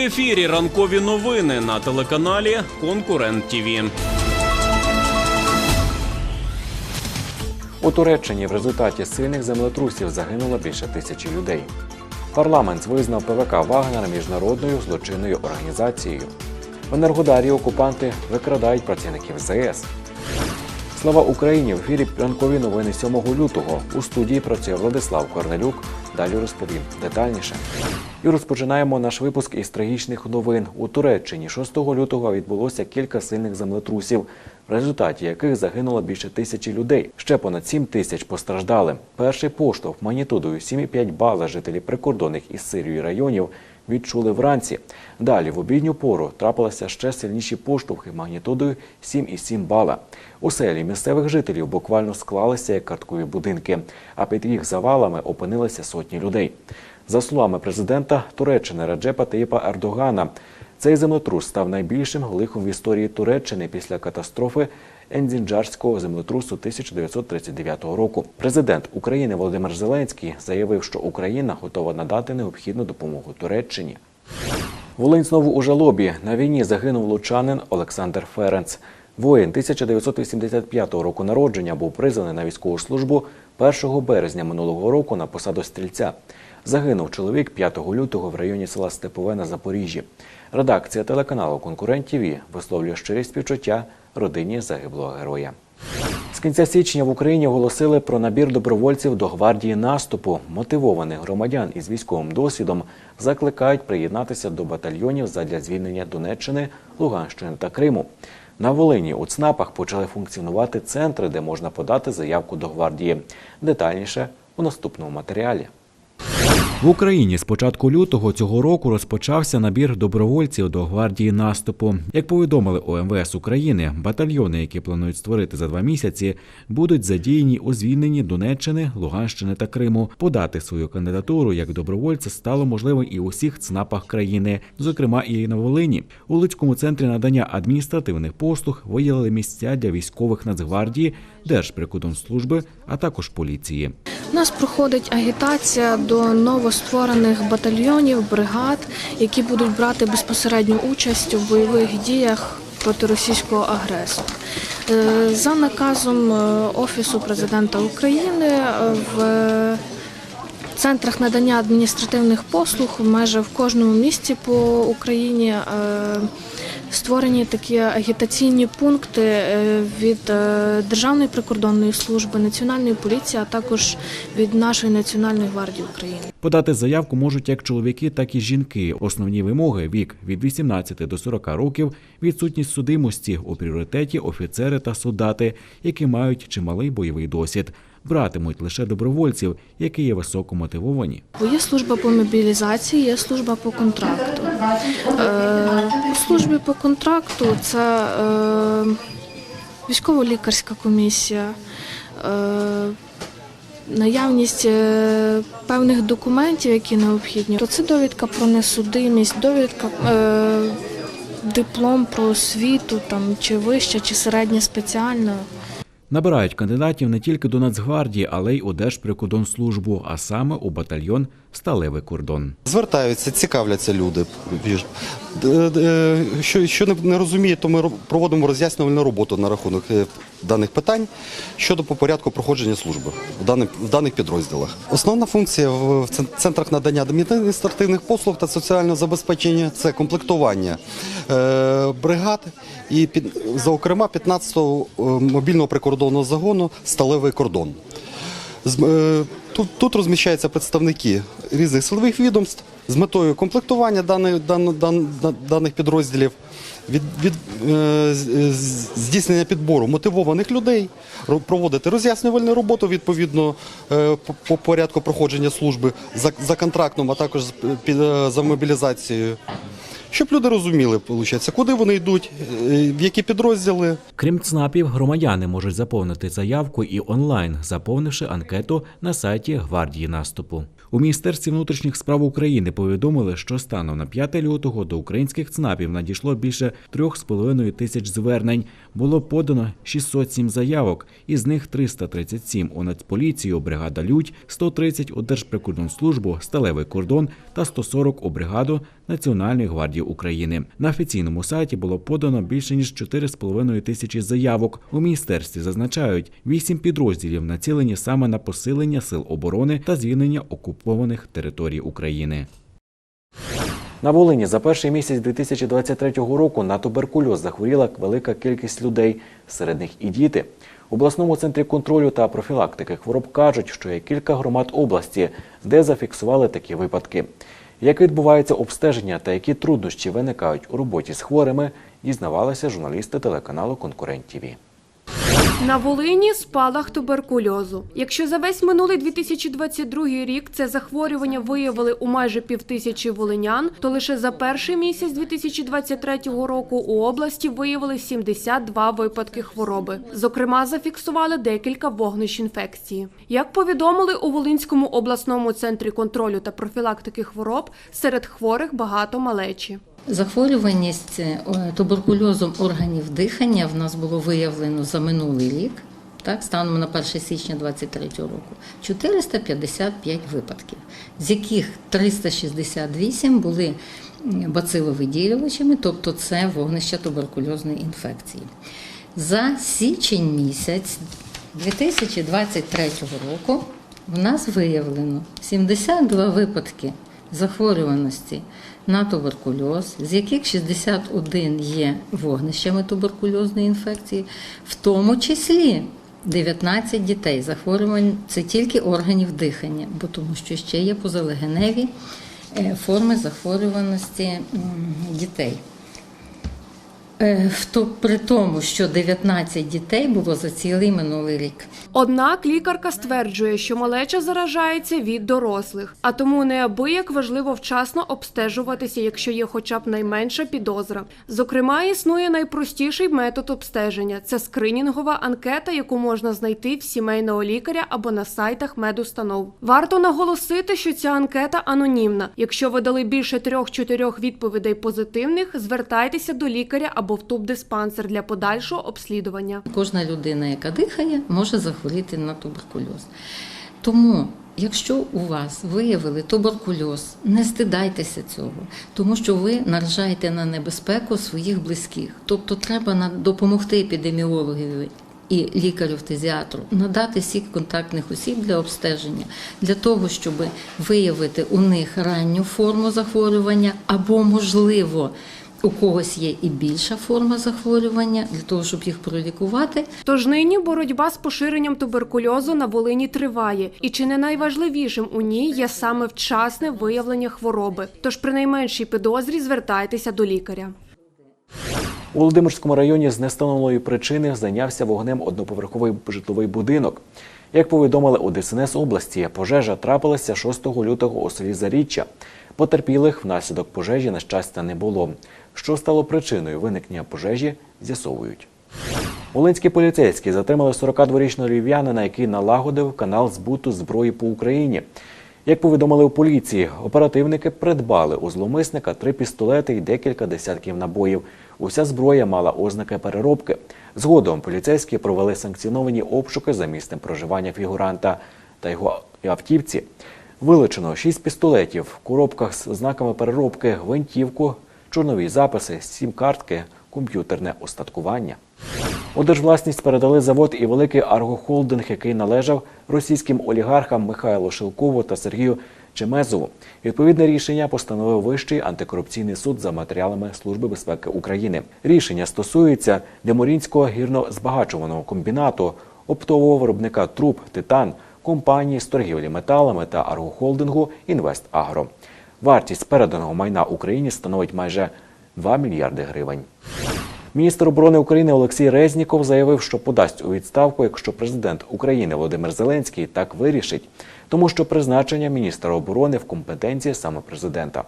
Ефірі ранкові новини на телеканалі Конкурент ТІВІ. У Туреччині в результаті сильних землетрусів загинуло більше тисячі людей. Парламент визнав ПВК Вагнера міжнародною злочинною організацією. В Енергодарі окупанти викрадають працівників ЗС. Слава Україні! В ефірі ранкові новини 7 лютого. У студії працює Владислав Корнелюк. Далі розповім детальніше. І розпочинаємо наш випуск із трагічних новин. У Туреччині 6 лютого відбулося кілька сильних землетрусів, в результаті яких загинуло більше тисячі людей. Ще понад 7 тисяч постраждали. Перший поштовх магнітудою 7,5 бала жителі прикордонних із Сирією районів відчули вранці. Далі в обідню пору трапилися ще сильніші поштовхи магнітудою 7,7 бала. У селі місцевих жителів буквально склалися як карткові будинки, а під їх завалами опинилися сотні людей. За словами президента Туреччини Раджепа Таїпа Ердогана, цей землетрус став найбільшим лихом в історії Туреччини після катастрофи Ендзінджарського землетрусу 1939 року. Президент України Володимир Зеленський заявив, що Україна готова надати необхідну допомогу Туреччині. Волинь знову у жалобі. На війні загинув лучанин Олександр Ференц. Воїн 1985 року народження був призваний на військову службу 1 березня минулого року на посаду стрільця. Загинув чоловік 5 лютого в районі села Степове на Запоріжжі. Редакція телеканалу Конкурент ТІВІ висловлює щирі співчуття родині загиблого героя. З кінця січня в Україні оголосили про набір добровольців до гвардії наступу. Мотивованих громадян із військовим досвідом закликають приєднатися до батальйонів задля звільнення Донеччини, Луганщини та Криму. На Волині у ЦНАПах почали функціонувати центри, де можна подати заявку до гвардії. Детальніше у наступному матеріалі. В Україні з початку лютого цього року розпочався набір добровольців до гвардії наступу. Як повідомили у МВС України, батальйони, які планують створити за два місяці, будуть задіяні у звільненні Донеччини, Луганщини та Криму. Подати свою кандидатуру як добровольця стало можливо і у всіх ЦНАПах країни, зокрема і на Волині. У Луцькому центрі надання адміністративних послуг виділили місця для військових Нацгвардії, Держприкордонслужби, а також поліції. У нас проходить агітація до новостворених батальйонів, бригад, які будуть брати безпосередню участь у бойових діях проти російського агресора. Е, За наказом е, Офісу президента України е, в центрах надання адміністративних послуг майже в кожному місті по Україні створені такі агітаційні пункти е, від е, Державної прикордонної служби, Національної поліції, а також від нашої Національної гвардії України. Подати заявку можуть як чоловіки, так і жінки. Основні вимоги вік від 18 до 40 років, відсутність судимості у пріоритеті офіцери та солдати, які мають чималий бойовий досвід. Братимуть лише добровольців, які є високо мотивовані. Бо є служба по мобілізації, є служба по контракту. Е, у службі по контракту це е, військово-лікарська комісія, е, наявність певних документів, які необхідні. То це довідка про несудимість, довідка. Диплом про освіту, там чи вища, чи середня спеціальна. Набирають кандидатів не тільки до Нацгвардії, але й у Держприкордонслужбу, а саме у батальйон Сталевий кордон. Звертаються, цікавляться люди. Д- д- Що, що не, розуміє, то ми проводимо роз'яснювальну роботу на рахунок е, даних питань щодо по порядку проходження служби в даних, в даних підрозділах. Основна функція в центрах надання адміністративних послуг та соціального забезпечення це комплектування е, бригад і під, зокрема 15-го е, мобільного прикордонного загону Сталевий кордон. Е, Тут, тут розміщаються представники різних силових відомств з метою комплектування даних, дан, дан, дан- даних підрозділів, від, від, е, з- здійснення підбору мотивованих людей, ро- проводити роз'яснювальну роботу відповідно е, по, по порядку проходження служби за, за контрактом, а також е, за мобілізацією. Щоб люди розуміли, виходить, куди вони йдуть, е, в які підрозділи, Крім ЦНАПів, громадяни можуть заповнити заявку і онлайн, заповнивши анкету на сайті гвардії наступу. У міністерстві внутрішніх справ України повідомили, що станом на 5 лютого до українських ЦНАПів надійшло більше 3,5 тисяч звернень. Було подано 607 заявок, із них 337 у Нацполіцію, бригада Людь, 130 у Держприкордонслужбу, Сталевий кордон та 140 у бригаду Національної гвардії України. На офіційному сайті було подано більше ніж 4,5 тисячі заявок. У міністерстві зазначають, вісім підрозділів націлені саме на посилення сил оборони та звільнення окупованих територій України. На Волині за перший місяць 2023 року на туберкульоз захворіла велика кількість людей, серед них і діти. У обласному центрі контролю та профілактики хвороб кажуть, що є кілька громад області, де зафіксували такі випадки. Як відбувається обстеження та які труднощі виникають у роботі з хворими, дізнавалися журналісти телеканалу Конкурент ТІВІ. На Волині спалах туберкульозу. Якщо за весь минулий 2022 рік це захворювання виявили у майже півтисячі волинян, то лише за перший місяць 2023 року у області виявили 72 випадки хвороби. Зокрема, зафіксували декілька вогнищ інфекції. Як повідомили у Волинському обласному центрі контролю та профілактики хвороб, серед хворих багато малечі. Захворюваність е, туберкульозом органів дихання в нас було виявлено за минулий рік, так, станом на 1 січня 2023 року, 455 випадків, з яких 368 були бациловиділювачами, тобто це вогнища туберкульозної інфекції. За січень місяць 2023 року в нас виявлено 72 випадки захворюваності на туберкульоз, з яких 61 є вогнищами туберкульозної інфекції, в тому числі 19 дітей. Захворювань це тільки органів дихання, бо тому що ще є позалегеневі е, форми захворюваності дітей. Е, то- При тому, що 19 дітей було за цілий минулий рік. Однак лікарка стверджує, що малеча заражається від дорослих, а тому неабияк важливо вчасно обстежуватися, якщо є хоча б найменша підозра. Зокрема, існує найпростіший метод обстеження це скринінгова анкета, яку можна знайти в сімейного лікаря або на сайтах медустанов. Варто наголосити, що ця анкета анонімна. Якщо ви дали більше трьох-чотирьох відповідей позитивних, звертайтеся до лікаря або в тубдиспансер для подальшого обслідування. Кожна людина, яка дихає, може захворіти на туберкульоз. Тому, якщо у вас виявили туберкульоз, не стидайтеся цього, тому що ви наражаєте на небезпеку своїх близьких. Тобто треба допомогти епідеміологові і лікарю-фтезіатру надати всіх контактних осіб для обстеження, для того, щоб виявити у них ранню форму захворювання або, можливо, у когось є і більша форма захворювання для того, щоб їх пролікувати. Тож нині боротьба з поширенням туберкульозу на Волині триває, і чи не найважливішим у ній є саме вчасне виявлення хвороби. Тож при найменшій підозрі звертайтеся до лікаря. У Володимирському районі з нестановленої причини зайнявся вогнем одноповерховий житловий будинок. Як повідомили у ДСНС області, пожежа трапилася 6 лютого у селі Заріччя. Потерпілих внаслідок пожежі, на щастя, не було. Що стало причиною виникнення пожежі, з'ясовують. Волинські поліцейські затримали 42-річного львів'янина, який налагодив канал збуту зброї по Україні. Як повідомили у поліції, оперативники придбали у зловмисника три пістолети і декілька десятків набоїв. Уся зброя мала ознаки переробки. Згодом поліцейські провели санкціоновані обшуки за місцем проживання фігуранта та його автівці. Вилучено шість пістолетів в коробках з ознаками переробки, гвинтівку, чорнові записи, сім картки, комп'ютерне устаткування. У держвласність передали завод і великий аргохолдинг, який належав російським олігархам Михайлу Шилкову та Сергію Чемезову. Відповідне рішення постановив Вищий антикорупційний суд за матеріалами Служби безпеки України. Рішення стосується Деморінського гірно-збагачуваного комбінату, оптового виробника труб Титан, компанії з торгівлі металами та аргохолдингу Інвестагро. Вартість переданого майна Україні становить майже 2 мільярди гривень. Міністр оборони України Олексій Резніков заявив, що подасть у відставку, якщо президент України Володимир Зеленський так вирішить, тому що призначення міністра оборони в компетенції саме президента.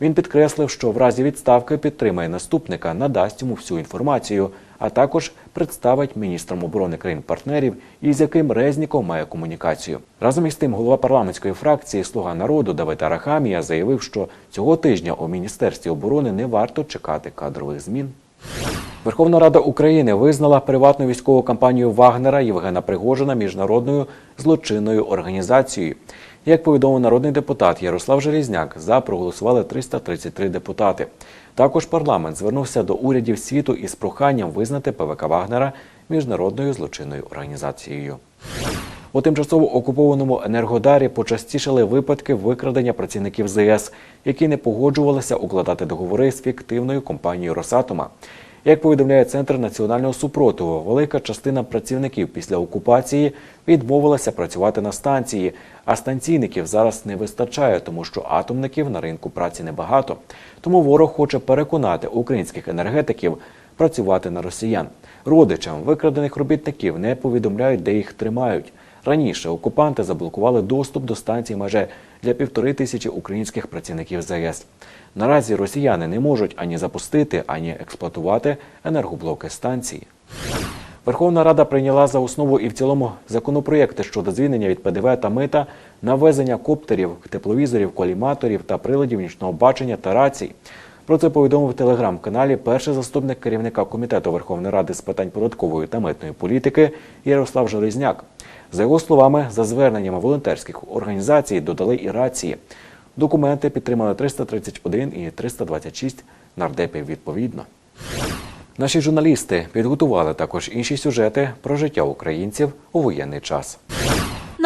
Він підкреслив, що в разі відставки підтримає наступника, надасть йому всю інформацію, а також представить міністрам оборони країн-партнерів, із яким Резніков має комунікацію. Разом із тим, голова парламентської фракції Слуга народу Давид Арахамія заявив, що цього тижня у міністерстві оборони не варто чекати кадрових змін. Верховна Рада України визнала приватну військову кампанію Вагнера Євгена Пригожина міжнародною злочинною організацією. Як повідомив народний депутат Ярослав Желізняк, за проголосували 333 депутати. Також парламент звернувся до урядів світу із проханням визнати ПВК Вагнера міжнародною злочинною організацією. У тимчасово окупованому Енергодарі почастішали випадки викрадення працівників ЗС, які не погоджувалися укладати договори з фіктивною компанією Росатома. Як повідомляє Центр національного супротиву, велика частина працівників після окупації відмовилася працювати на станції, а станційників зараз не вистачає, тому що атомників на ринку праці небагато. Тому ворог хоче переконати українських енергетиків працювати на росіян. Родичам викрадених робітників не повідомляють, де їх тримають. Раніше окупанти заблокували доступ до станцій майже для півтори тисячі українських працівників ЗАЕС. Наразі росіяни не можуть ані запустити, ані експлуатувати енергоблоки станції. Верховна Рада прийняла за основу і в цілому законопроєкти щодо звільнення від ПДВ та мита на ввезення коптерів, тепловізорів, коліматорів та приладів нічного бачення та рацій. Про це повідомив телеграм-каналі перший заступник керівника комітету Верховної Ради з питань податкової та митної політики Ярослав Железняк. За його словами, за зверненнями волонтерських організацій додали і рації. Документи підтримали 331 і 326 нардепів відповідно. Наші журналісти підготували також інші сюжети про життя українців у воєнний час.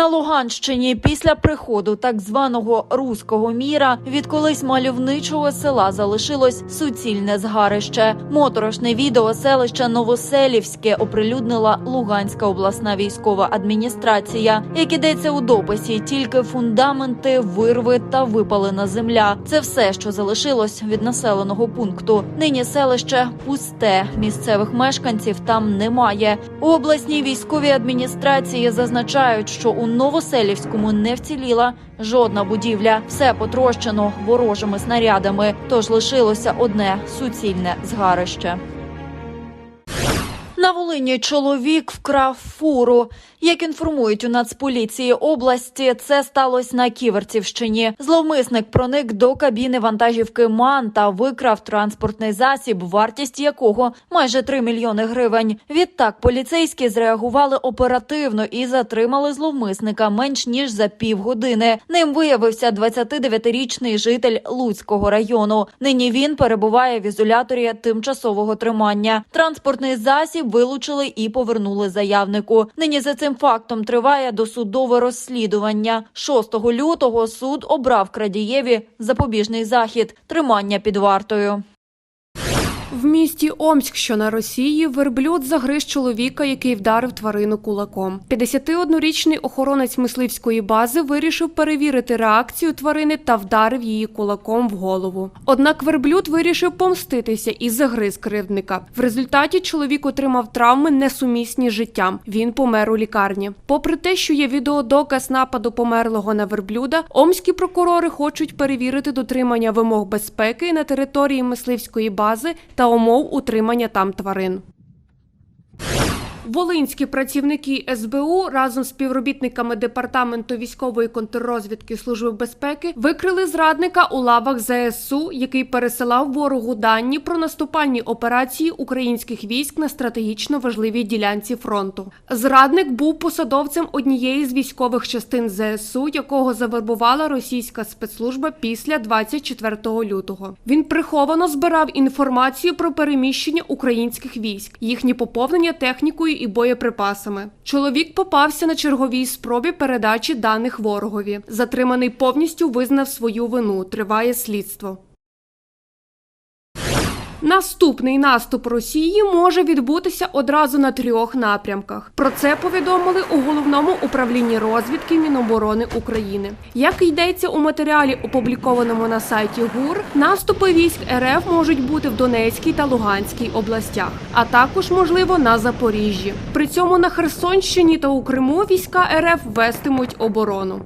На Луганщині після приходу так званого руського міра від колись мальовничого села залишилось суцільне згарище. Моторошне відео селища Новоселівське оприлюднила Луганська обласна військова адміністрація. Як ідеться у дописі, тільки фундаменти, вирви та випалена земля. Це все, що залишилось від населеного пункту. Нині селище пусте. Місцевих мешканців там немає. У обласній військовій адміністрації зазначають, що у Новоселівському не вціліла жодна будівля. Все потрощено ворожими снарядами. Тож лишилося одне суцільне згарище. Волині чоловік вкрав фуру. Як інформують у Нацполіції області, це сталося на Ківерцівщині. Зловмисник проник до кабіни вантажівки МАН та викрав транспортний засіб, вартість якого майже 3 мільйони гривень. Відтак поліцейські зреагували оперативно і затримали зловмисника менш ніж за півгодини. Ним виявився 29-річний житель Луцького району. Нині він перебуває в ізоляторі тимчасового тримання. Транспортний засіб вилучили і повернули заявнику. Нині за цим фактом триває досудове розслідування. 6 лютого суд обрав крадієві запобіжний захід тримання під вартою. В місті Омськ, що на Росії, верблюд загриз чоловіка, який вдарив тварину кулаком. 51-річний охоронець мисливської бази вирішив перевірити реакцію тварини та вдарив її кулаком в голову. Однак верблюд вирішив помститися і загриз кривдника. В результаті чоловік отримав травми несумісні з життям. Він помер у лікарні. Попри те, що є відеодоказ нападу померлого на верблюда, омські прокурори хочуть перевірити дотримання вимог безпеки на території мисливської бази та умов утримання там тварин. Волинські працівники СБУ разом з співробітниками департаменту військової контррозвідки Служби безпеки викрили зрадника у лавах ЗСУ, який пересилав ворогу дані про наступальні операції українських військ на стратегічно важливій ділянці фронту. Зрадник був посадовцем однієї з військових частин ЗСУ, якого завербувала російська спецслужба після 24 лютого. Він приховано збирав інформацію про переміщення українських військ, їхні поповнення технікою і боєприпасами. Чоловік попався на черговій спробі передачі даних ворогові. Затриманий повністю визнав свою вину. Триває слідство. Наступний наступ Росії може відбутися одразу на трьох напрямках. Про це повідомили у головному управлінні розвідки Міноборони України. Як йдеться у матеріалі, опублікованому на сайті ГУР, наступи військ РФ можуть бути в Донецькій та Луганській областях, а також можливо на Запоріжжі. При цьому на Херсонщині та у Криму війська РФ вестимуть оборону.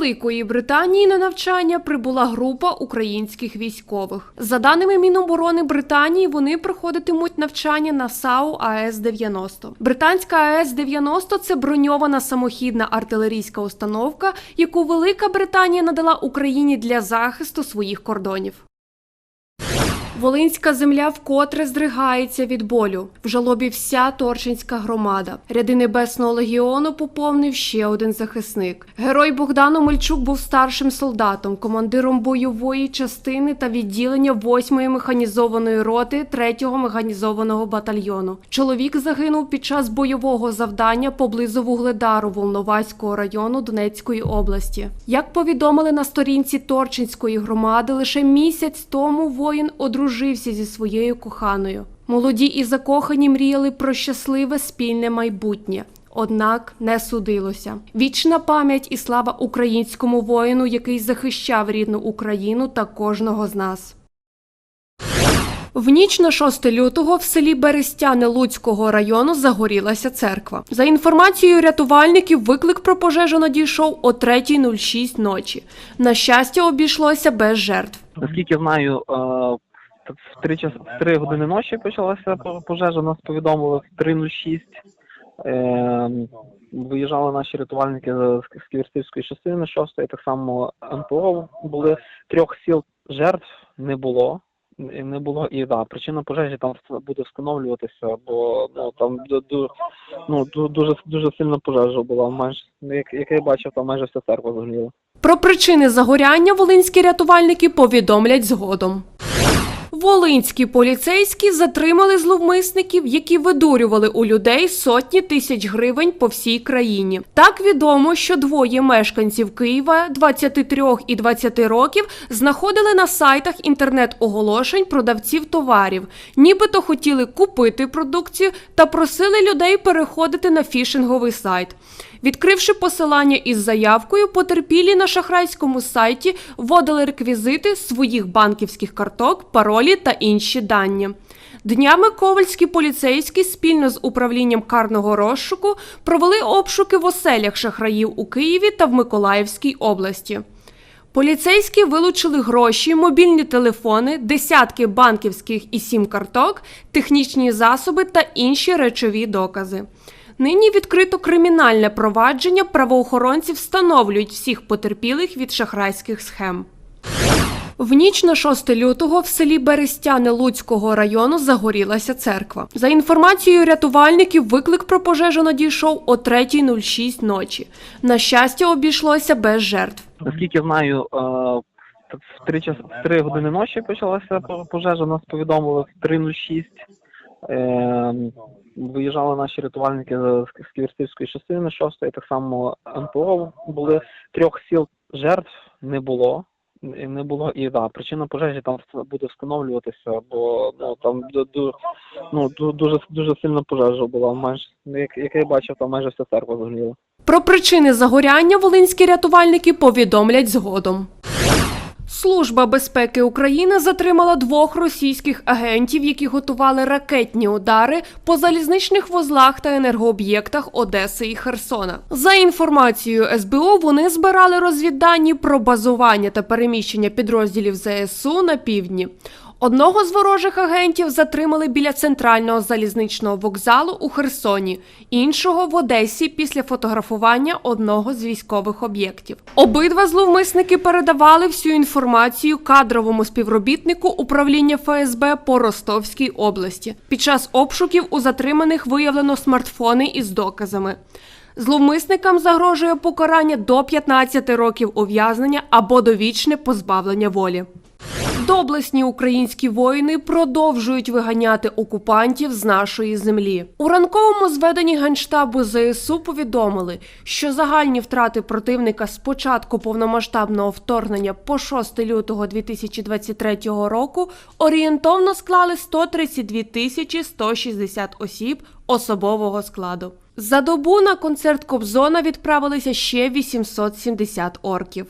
Великої Британії на навчання прибула група українських військових. За даними Міноборони Британії, вони проходитимуть навчання на САУ АЕС-90. Британська АЕС-90 – це броньована самохідна артилерійська установка, яку Велика Британія надала Україні для захисту своїх кордонів. Волинська земля вкотре здригається від болю. В жалобі вся Торчинська громада. Ряди Небесного легіону поповнив ще один захисник. Герой Богдан Омельчук був старшим солдатом, командиром бойової частини та відділення 8-ї механізованої роти 3-го механізованого батальйону. Чоловік загинув під час бойового завдання поблизу Вугледару Волноваського району Донецької області. Як повідомили на сторінці Торчинської громади, лише місяць тому воїн одружився зі своєю коханою. Молоді і закохані мріяли про щасливе спільне майбутнє. Однак не судилося. Вічна пам'ять і слава українському воїну, який захищав рідну Україну та кожного з нас. В ніч на 6 лютого в селі Берестяни Луцького району загорілася церква. За інформацією рятувальників, виклик про пожежу надійшов о 3.06 ночі. На щастя, обійшлося без жертв. Наскільки знаю, е, в 3, час, в 3 години ночі почалася по- пожежа, нас повідомили в 3.06. Е, Виїжджали наші рятувальники з з Ківерцівської частини 6, так само МПО були трьох сіл жертв не було. І Не було і да, причина пожежі там буде встановлюватися, бо ну там ну, дуже дуже сильна пожежа була. Майже як, як я бачив, там майже вся церква згоріла. Про причини загоряння волинські рятувальники повідомлять згодом. Волинські поліцейські затримали зловмисників, які видурювали у людей сотні тисяч гривень по всій країні. Так відомо, що двоє мешканців Києва 23 і 20 років знаходили на сайтах інтернет-оголошень продавців товарів, нібито хотіли купити продукцію та просили людей переходити на фішинговий сайт. Відкривши посилання із заявкою, потерпілі на шахрайському сайті вводили реквізити своїх банківських карток, паролі та інші дані. Днями ковальські поліцейські спільно з управлінням карного розшуку провели обшуки в оселях шахраїв у Києві та в Миколаївській області. Поліцейські вилучили гроші, мобільні телефони, десятки банківських і сім карток, технічні засоби та інші речові докази. Нині відкрито кримінальне провадження. Правоохоронці встановлюють всіх потерпілих від шахрайських схем. В ніч на 6 лютого в селі Берестяни Луцького району загорілася церква. За інформацією рятувальників, виклик про пожежу надійшов о 3.06 ночі. На щастя, обійшлося без жертв. Наскільки знаю, е, в 3, час, в 3 години ночі почалася по- пожежа, нас повідомили в 3.06. Виїжджали наші рятувальники з Ківерцівської частини 6, так само МПО були трьох сіл жертв не було. Не було і да, причина пожежі там буде встановлюватися, бо ну там ду- ду- ну, дуже дуже сильна пожежа була. Майже як, як я бачив, там майже вся церква згоріла. Про причини загоряння волинські рятувальники повідомлять згодом. Служба безпеки України затримала двох російських агентів, які готували ракетні удари по залізничних вузлах та енергооб'єктах Одеси і Херсона. За інформацією СБУ, вони збирали розвіддані про базування та переміщення підрозділів ЗСУ на півдні. Одного з ворожих агентів затримали біля центрального залізничного вокзалу у Херсоні, іншого в Одесі після фотографування одного з військових об'єктів. Обидва зловмисники передавали всю інформацію кадровому співробітнику управління ФСБ по Ростовській області. Під час обшуків у затриманих виявлено смартфони із доказами. Зловмисникам загрожує покарання до 15 років ув'язнення або довічне позбавлення волі. Доблесні українські воїни продовжують виганяти окупантів з нашої землі. У ранковому зведенні генштабу ЗСУ повідомили, що загальні втрати противника з початку повномасштабного вторгнення по 6 лютого 2023 року орієнтовно склали 132 тисячі 160 осіб особового складу. За добу на концерт Кобзона відправилися ще 870 орків.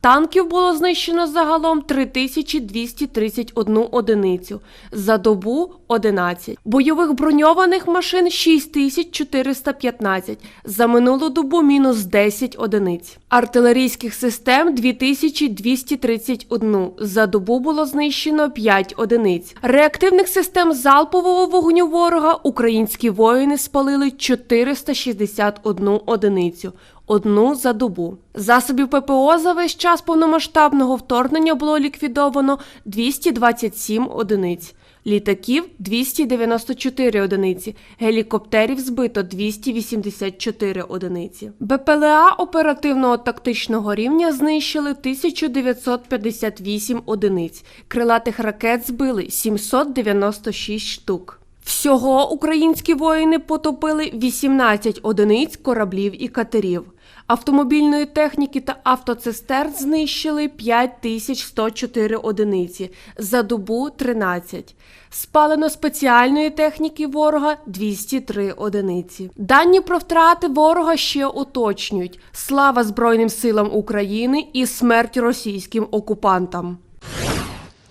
Танків було знищено загалом 3231 одиницю, за добу 11. Бойових броньованих машин 6415, за минулу добу мінус 10 одиниць. Артилерійських систем 2231, за добу було знищено 5 одиниць. Реактивних систем залпового вогню ворога українські воїни спалили 461 одиницю одну за добу. Засобів ППО за весь час повномасштабного вторгнення було ліквідовано 227 одиниць. Літаків 294 одиниці, гелікоптерів збито 284 одиниці. БПЛА оперативного тактичного рівня знищили 1958 одиниць. Крилатих ракет збили 796 штук. Всього українські воїни потопили 18 одиниць кораблів і катерів. Автомобільної техніки та автоцистерн знищили 5104 одиниці, за добу 13. Спалено спеціальної техніки ворога 203 одиниці. Дані про втрати ворога ще уточнюють. Слава Збройним силам України і смерть російським окупантам.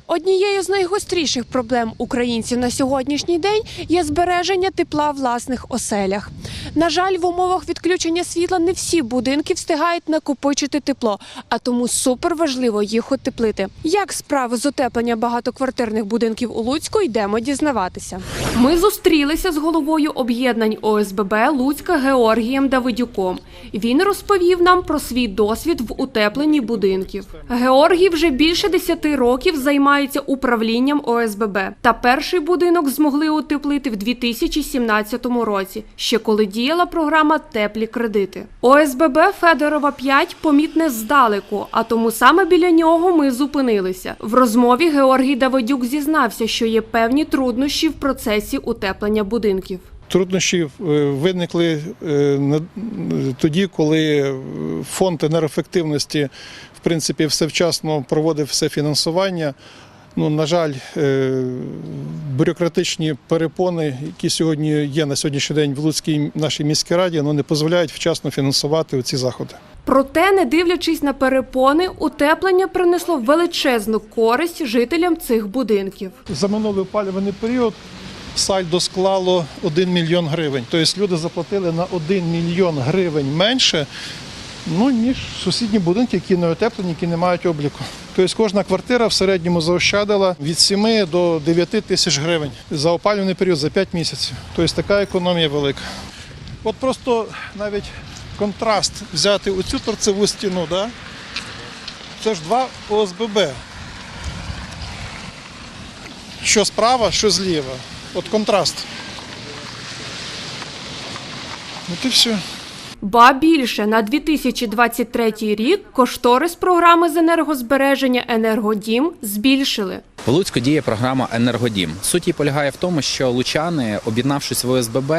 Однією з найгостріших проблем українців на сьогоднішній день є збереження тепла в власних оселях. На жаль, в умовах відключення світла не всі будинки встигають накопичити тепло, а тому супер важливо їх утеплити. Як справи з утеплення багатоквартирних будинків у Луцьку йдемо дізнаватися. Ми зустрілися з головою об'єднань ОСББ Луцька Георгієм Давидюком. Він розповів нам про свій досвід в утепленні будинків. Георгій вже більше 10 років займається управлінням ОСББ. Та перший будинок змогли утеплити в 2017 році, ще коли діяла програма Теплі кредити. ОСББ Федорова 5 помітне здалеку, а тому саме біля нього ми зупинилися. В розмові Георгій Давидюк зізнався, що є певні труднощі в процесі утеплення будинків. Труднощі е, виникли е, тоді, коли е, фонд енергоефективності в принципі все вчасно проводив все фінансування. Ну, на жаль, е, бюрократичні перепони, які сьогодні є на сьогоднішній день в Луцькій нашій міській раді, ну, не дозволяють вчасно фінансувати ці заходи. Проте, не дивлячись на перепони, утеплення принесло величезну користь жителям цих будинків. За минулий опалювальний період сальдо склало 1 мільйон гривень. Тобто люди заплатили на 1 мільйон гривень менше, ну, ніж сусідні будинки, які не утеплені, які не мають обліку. Тобто кожна квартира в середньому заощадила від 7 до 9 тисяч гривень за опалювальний період за 5 місяців. Тобто така економія велика. От просто навіть контраст взяти оцю торцеву стіну, да? це ж два ОСББ що справа, що зліва. От контраст. От і все. Ба більше на 2023 рік кошторис програми з енергозбереження Енергодім збільшили. В Луцьку діє програма Енергодім. Суть її полягає в тому, що лучани, об'єднавшись в ОСББ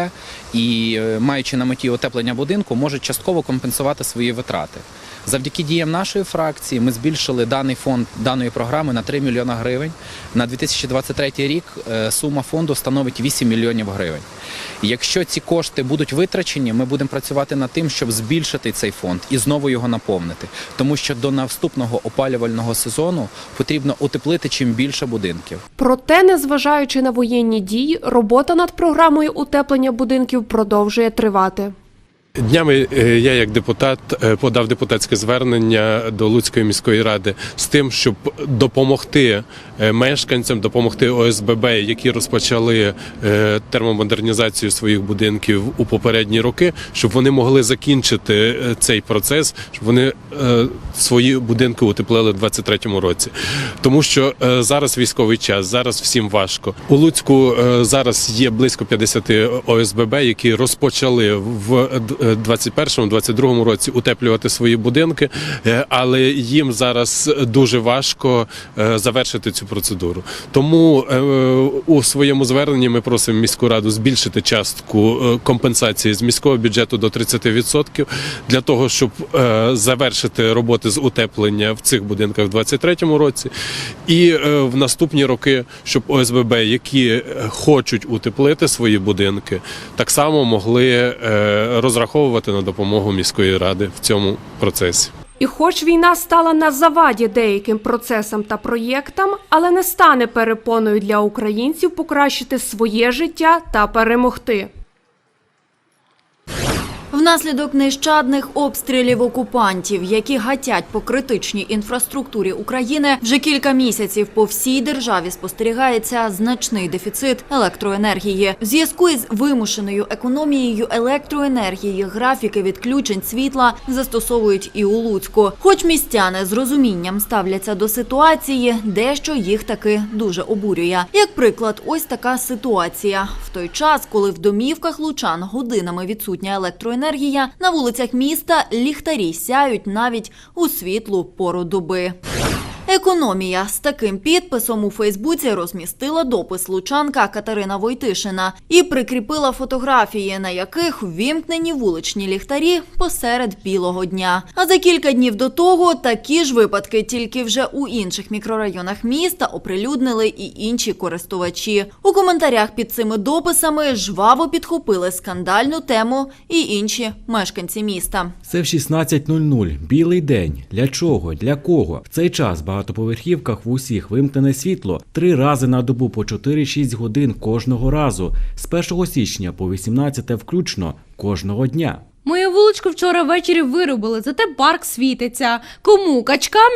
і е, маючи на меті утеплення будинку, можуть частково компенсувати свої витрати. Завдяки діям нашої фракції ми збільшили даний фонд даної програми на 3 мільйона гривень. На 2023 рік е, сума фонду становить 8 мільйонів гривень. Якщо ці кошти будуть витрачені, ми будемо працювати над тим, щоб збільшити цей фонд і знову його наповнити. Тому що до наступного опалювального сезону потрібно утеплити чим більше будинків. Проте, незважаючи на воєнні дії, робота над програмою утеплення будинків продовжує тривати. Днями е, я, як депутат, е, подав депутатське звернення до Луцької міської ради з тим, щоб допомогти е, мешканцям, допомогти ОСББ, які розпочали термомодернізацію своїх будинків у попередні роки, щоб вони могли закінчити цей процес, щоб вони свої будинки утеплили в 23-му році. Тому що зараз військовий час, зараз всім важко. У Луцьку зараз є близько 50 ОСББ, які розпочали в 21-22 році утеплювати свої будинки, е, але їм зараз дуже важко е, завершити цю процедуру. Тому е, у своєму зверненні ми просимо міську раду збільшити частку е, компенсації з міського бюджету до 30% для того, щоб е, завершити роботи з утеплення в цих будинках в 23-му році, і е, в наступні роки, щоб ОСББ, які е, хочуть утеплити свої будинки, так само могли е, розраховувати на допомогу міської ради в цьому процесі. І хоч війна стала на заваді деяким процесам та проєктам, але не стане перепоною для українців покращити своє життя та перемогти. Внаслідок нещадних обстрілів окупантів, які гатять по критичній інфраструктурі України, вже кілька місяців по всій державі спостерігається значний дефіцит електроенергії. В зв'язку із вимушеною економією електроенергії графіки відключень світла застосовують і у Луцьку. Хоч містяни з розумінням ставляться до ситуації, дещо їх таки дуже обурює. Як приклад, ось така ситуація. В той час, коли в домівках лучан годинами відсутня електроенергія, на вулицях міста ліхтарі сяють навіть у світлу пору доби. Економія з таким підписом у Фейсбуці розмістила допис лучанка Катерина Войтишина і прикріпила фотографії, на яких ввімкнені вуличні ліхтарі посеред білого дня. А за кілька днів до того такі ж випадки, тільки вже у інших мікрорайонах міста оприлюднили і інші користувачі. У коментарях під цими дописами жваво підхопили скандальну тему і інші мешканці міста. Це в 16.00. Білий день. Для чого? Для кого? В цей час в багатоповерхівках в усіх вимкнене світло три рази на добу по 4-6 годин кожного разу. З 1 січня по 18 включно кожного дня. Мою вуличку вчора ввечері вирубили, зате парк світиться. Кому? Качкам?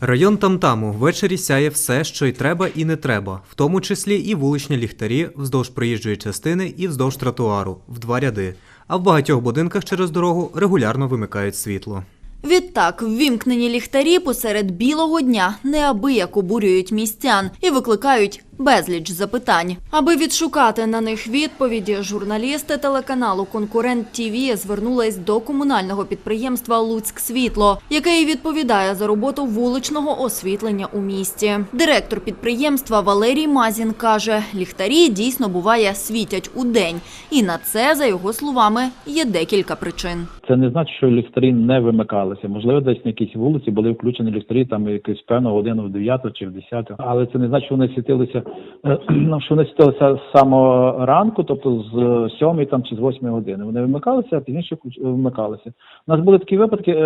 Район Тамтаму ввечері сяє все, що й треба і не треба, в тому числі і вуличні ліхтарі вздовж проїжджої частини і вздовж тротуару в два ряди. А в багатьох будинках через дорогу регулярно вимикають світло. Відтак, ввімкнені ліхтарі посеред білого дня неабияк обурюють містян і викликають безліч запитань. Аби відшукати на них відповіді, журналісти телеканалу Конкурент ТІВІ звернулись до комунального підприємства Луцьк Світло, яке і відповідає за роботу вуличного освітлення у місті. Директор підприємства Валерій Мазін каже, ліхтарі дійсно буває світять у день, і на це, за його словами, є декілька причин. Це не значить, що ліхтарі не вимикалися. Можливо, десь на якійсь вулиці були включені ліхтарі там якусь певну годину в 9 чи в 10. Але це не значить, що вони світилися, е, що вони світилися з самого ранку, тобто з 7 там чи з 8 години. Вони вимикалися, а пізніше вмикалися. У нас були такі випадки е,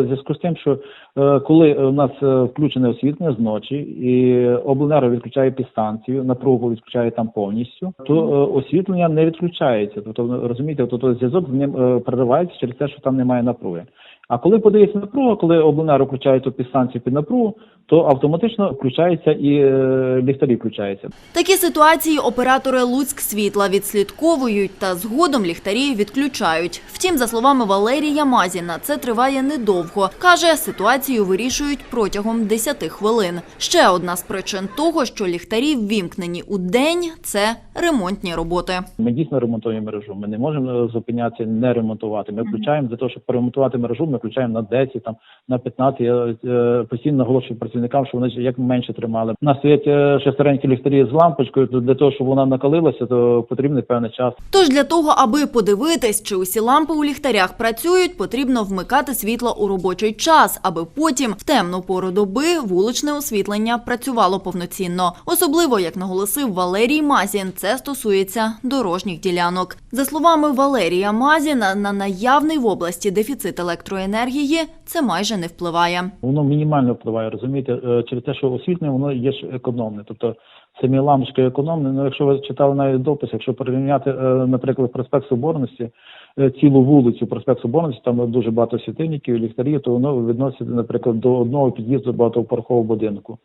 в зв'язку з тим, що е, коли у нас е, включене освітлення зночі і обленерго відключає підстанцію, напругу відключає там повністю, то е, освітлення не відключається. Тобто розумієте, тобто зв'язок з ним е, переривається через те, що там немає напруги. А коли подається напруга, коли обленерго включає ту підстанцію під напругу, то автоматично включається і е, ліхтарі включаються. Такі ситуації оператори Луцьк світла відслідковують та згодом ліхтарі відключають. Втім, за словами Валерія Мазіна, це триває недовго. Каже, ситуацію вирішують протягом 10 хвилин. Ще одна з причин того, що ліхтарі ввімкнені у день – це ремонтні роботи. Ми дійсно ремонтуємо мережу. Ми не можемо е, зупинятися, не ремонтувати. Ми включаємо для того, щоб поремонтувати мережу. Ми включаємо на 10, там на 15. Я е, постійно наголошую працівникам, що вони як менше тримали. У нас стоять е, шестеренькі ліхтарі з лампочкою. То для того, щоб вона накалилася, то потрібний певний час. Тож для того, аби подивитись, чи усі лампи у ліхтарях працюють, потрібно вмикати світло у робочий час, аби потім в темну пору доби вуличне освітлення працювало повноцінно. Особливо, як наголосив Валерій Мазін, це стосується дорожніх ділянок. За словами Валерія Мазіна, на наявний в області дефіцит електроенергії це майже не впливає. Воно мінімально впливає, розумієте, е, через те, що освітлення воно є ж економне. Тобто самі лампочки економні. Ну, якщо ви читали навіть допис, якщо порівняти, е, наприклад, проспект Соборності, е, цілу вулицю проспект Соборності, там дуже багато світильників, ліхтарів, то воно відноситься, наприклад, до одного під'їзду багатоповерхового будинку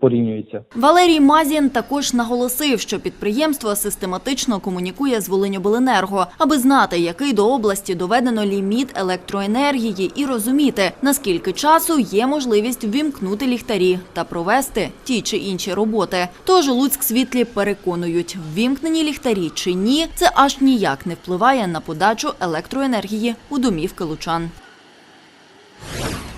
порівнюється. Валерій Мазін також наголосив, що підприємство систематично комунікує з Волиньобленерго, аби знати, який до області доведено ліміт електроенергії, і розуміти, наскільки часу є можливість ввімкнути ліхтарі та провести ті чи інші роботи. Тож Луцьк світлі переконують, ввімкнені ліхтарі чи ні, це аж ніяк не впливає на подачу електроенергії у домівки лучан.